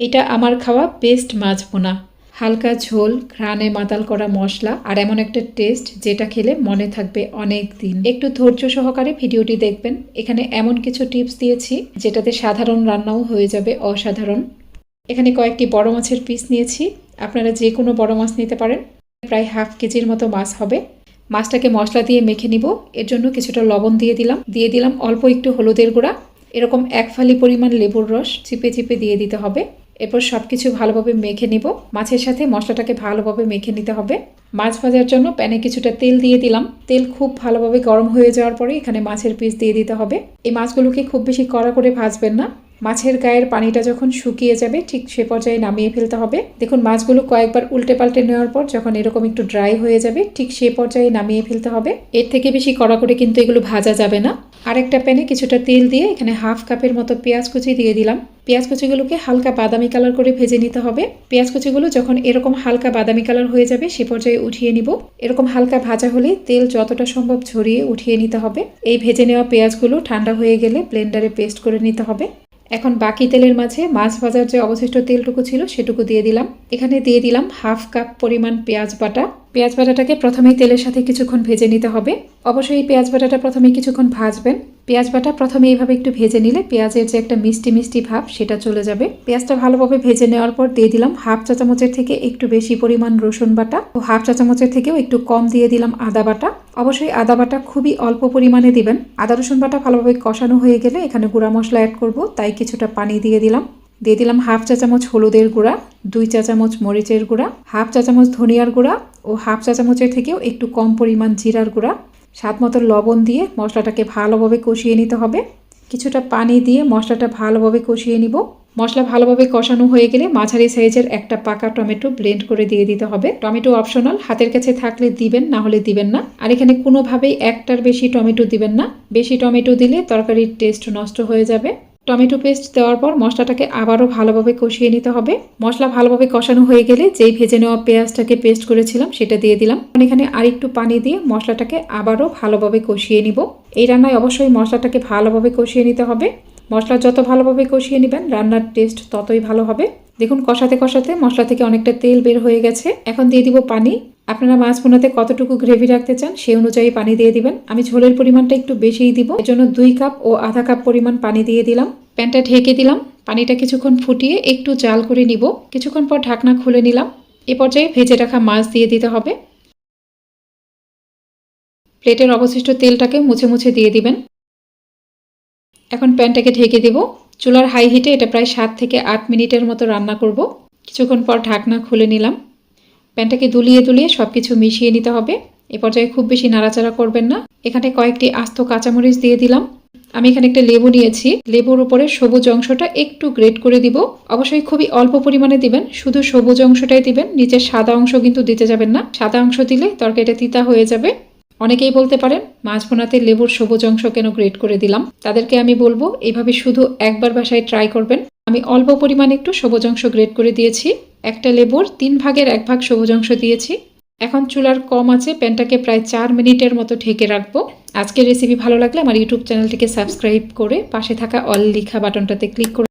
এটা আমার খাওয়া বেস্ট মাছ ভুনা। হালকা ঝোল, ঘ্রাণে মাতাল করা মশলা আর এমন একটা টেস্ট যেটা খেলে মনে থাকবে অনেক দিন। একটু ধৈর্য সহকারে ভিডিওটি দেখবেন। এখানে এমন কিছু টিপস দিয়েছি যেটাতে সাধারণ রান্নাও হয়ে যাবে অসাধারণ। এখানে কয়েকটি বড় মাছের পিস নিয়েছি। আপনারা যে কোনো বড় মাছ নিতে পারেন। প্রায় হাফ কেজির মতো মাছ হবে। মাছটাকে মশলা দিয়ে মেখে নিব। এর জন্য কিছুটা লবণ দিয়ে দিলাম। দিয়ে দিলাম অল্প একটু হলুদের গুঁড়া। এরকম এক ফালি পরিমাণ লেবুর রস চিপে চিপে দিয়ে দিতে হবে। এরপর সব কিছু ভালোভাবে মেখে নিব। মাছের সাথে মশলাটাকে ভালোভাবে মেখে নিতে হবে। মাছ ভাজার জন্য প্যানে কিছুটা তেল দিয়ে দিলাম। তেল খুব ভালোভাবে গরম হয়ে যাওয়ার পরে এখানে মাছের পিস দিয়ে দিতে হবে। এই মাছগুলোকে খুব বেশি কড়া করে ভাজবেন না। মাছের গায়ের পানিটা যখন শুকিয়ে যাবে, ঠিক সে পর্যায়ে নামিয়ে ফেলতে হবে। দেখুন, মাছগুলো কয়েকবার উল্টে পাল্টে নেওয়ার পর যখন এরকম একটু ড্রাই হয়ে যাবে, ঠিক সে পর্যায়ে নামিয়ে ফেলতে হবে। এর থেকে বেশি কড়া করে কিন্তু এগুলো ভাজা যাবে না। আরেকটা প্যানে কিছুটা তেল দিয়ে এখানে হাফ কাপের মতো পেঁয়াজ কুচি দিয়ে দিলাম। পেঁয়াজ কুচিগুলোকে হালকা বাদামি কালার করে ভেজে নিতে হবে। পেঁয়াজ কুচিগুলো যখন এরকম হালকা বাদামি কালার হয়ে যাবে, সে পর্যায়ে উঠিয়ে নিব। এরকম হালকা ভাজা হলে তেল যতটা সম্ভব ঝরিয়ে উঠিয়ে নিতে হবে। এই ভেজে নেওয়া পেঁয়াজগুলো ঠান্ডা হয়ে গেলে ব্লেন্ডারে পেস্ট করে নিতে হবে। এখন বাকি তেলের মাঝে মাছ ভাজার যে অবশিষ্ট তেলটুকু ছিল সেটুকু দিয়ে দিলাম। এখানে দিয়ে দিলাম হাফ কাপ পরিমাণ পেঁয়াজ বাটা। পেঁয়াজ বাটাটাকে প্রথমেই তেলের সাথে কিছুক্ষণ ভেজে নিতে হবে। অবশ্যই পেঁয়াজ বাটাটা প্রথমে কিছুক্ষণ ভাজবেন। পেঁয়াজ বাটা প্রথমে এইভাবে একটু ভেজে নিলে পেঁয়াজের যে একটা মিষ্টি মিষ্টি ভাব, সেটা চলে যাবে। পেঁয়াজটা ভালোভাবে ভেজে নেওয়ার পর দিয়ে দিলাম হাফ চা চামচের থেকে একটু বেশি পরিমাণ রসুন বাটা ও হাফ চা চামচের থেকেও একটু কম দিয়ে দিলাম আদা বাটা। অবশ্যই আদা বাটা খুবই অল্প পরিমাণে দিবেন। আদা রসুন বাটা ভালোভাবে কষানো হয়ে গেলে এখানে গুঁড়া মশলা অ্যাড করব, তাই কিছুটা পানি দিয়ে দিলাম। দিয়ে দিলাম হাফ চা চামচ হলুদের গুঁড়া, দুই চা চামচ মরিচের গুঁড়া, হাফ চা চামচ ধনিয়ার গুঁড়া ও হাফ চা চামচের থেকেও একটু কম পরিমাণ জিরার গুঁড়া। স্বাদ মতো লবণ দিয়ে মশলাটাকে ভালোভাবে কষিয়ে নিতে হবে। কিছুটা পানি দিয়ে মশলাটা ভালোভাবে কষিয়ে নিব। মশলা ভালোভাবে কষানো হয়ে গেলে মাঝারি সাইজের একটা পাকা টমেটো ব্লেন্ড করে দিয়ে দিতে হবে। টমেটো অপশনাল, হাতের কাছে থাকলে দিবেন, না হলে দিবেন না। আর এখানে কোনোভাবেই একটার বেশি টমেটো দিবেন না। বেশি টমেটো দিলে তরকারির টেস্ট নষ্ট হয়ে যাবে। টমেটো পেস্ট দেওয়ার পর মশলাটাকে আবারও ভালোভাবে কষিয়ে নিতে হবে। মশলা ভালোভাবে কষানো হয়ে গেলে যেই ভেজে নেওয়া পেঁয়াজটাকে পেস্ট করেছিলাম সেটা দিয়ে দিলাম। এখন আরেকটু পানি দিয়ে মশলাটাকে আবারও ভালোভাবে কষিয়ে নিব। এই রান্নায় অবশ্যই মশলাটাকে ভালোভাবে কষিয়ে নিতে হবে। মশলা যত ভালোভাবে কষিয়ে নেবেন, রান্নার টেস্ট ততই ভালো হবে। দেখুন, কষাতে কষাতে মশলা থেকে অনেকটা তেল বের হয়ে গেছে। এখন দিয়ে দিব পানি। আপনারা মাছ বোনাতে কতটুকু গ্রেভি রাখতে চান সেই অনুযায়ী পানি দিয়ে দিবেন। আমি ঝোলের পরিমাণটা একটু বেশিই দিব। এর জন্য দুই কাপ ও আধা কাপ পরিমাণ পানি দিয়ে দিলাম। প্যানটা ঢেকে দিলাম। পানিটা কিছুক্ষণ ফুটিয়ে একটু জাল করে নিব। কিছুক্ষণ পর ঢাকনা খুলে নিলাম। এ পর্যায়ে ভেজে রাখা মাছ দিয়ে দিতে হবে। প্লেটের অবশিষ্ট তেলটাকে মুছে মুছে দিয়ে দিবেন। এখন প্যানটাকে ঢেকে দেব। চুলার হাই হিটে এটা প্রায় সাত থেকে আট মিনিটের মতো রান্না করব। কিছুক্ষণ পর ঢাকনা খুলে নিলাম। প্যানটাকে দুলিয়ে দুলিয়ে সব কিছু মিশিয়ে নিতে হবে। এ পর্যায়ে খুব বেশি নাড়াচাড়া করবেন না। এখানে কয়েকটি আস্ত কাঁচামরিচ দিয়ে দিলাম। আমি এখানে একটা লেবু নিয়েছি। লেবুর উপরে সবুজ অংশটা একটু গ্রেট করে দিব। অবশ্যই খুবই অল্প পরিমাণে দিবেন। শুধু সবুজ অংশটাই দিবেন। নিচের সাদা অংশ কিন্তু দিতে যাবেন না। সাদা অংশ দিলে তরকারিটা তিতা হয়ে যাবে। অনেকেই বলতে পারেন মাছ ভোনাতে লেবুর সবুজ অংশ কেন গ্রেট করে দিলাম? তাদেরকে আমি বলব এইভাবে শুধু একবার বাসায় ট্রাই করবেন। আমি অল্প পরিমাণে একটু সবুজ অংশ গ্রেট করে দিয়েছি। একটা লেবুর তিন ভাগের এক ভাগ সবুজ অংশ দিয়েছি। এখন চুলার কম আছে, প্যানটাকে প্রায় চার মিনিটের মতো ঢেকে রাখব। আজকের রেসিপি ভালো লাগলে আমার ইউটিউব চ্যানেলটিকে সাবস্ক্রাইব করে পাশে থাকা অল লিখা বাটনটাতে ক্লিক করে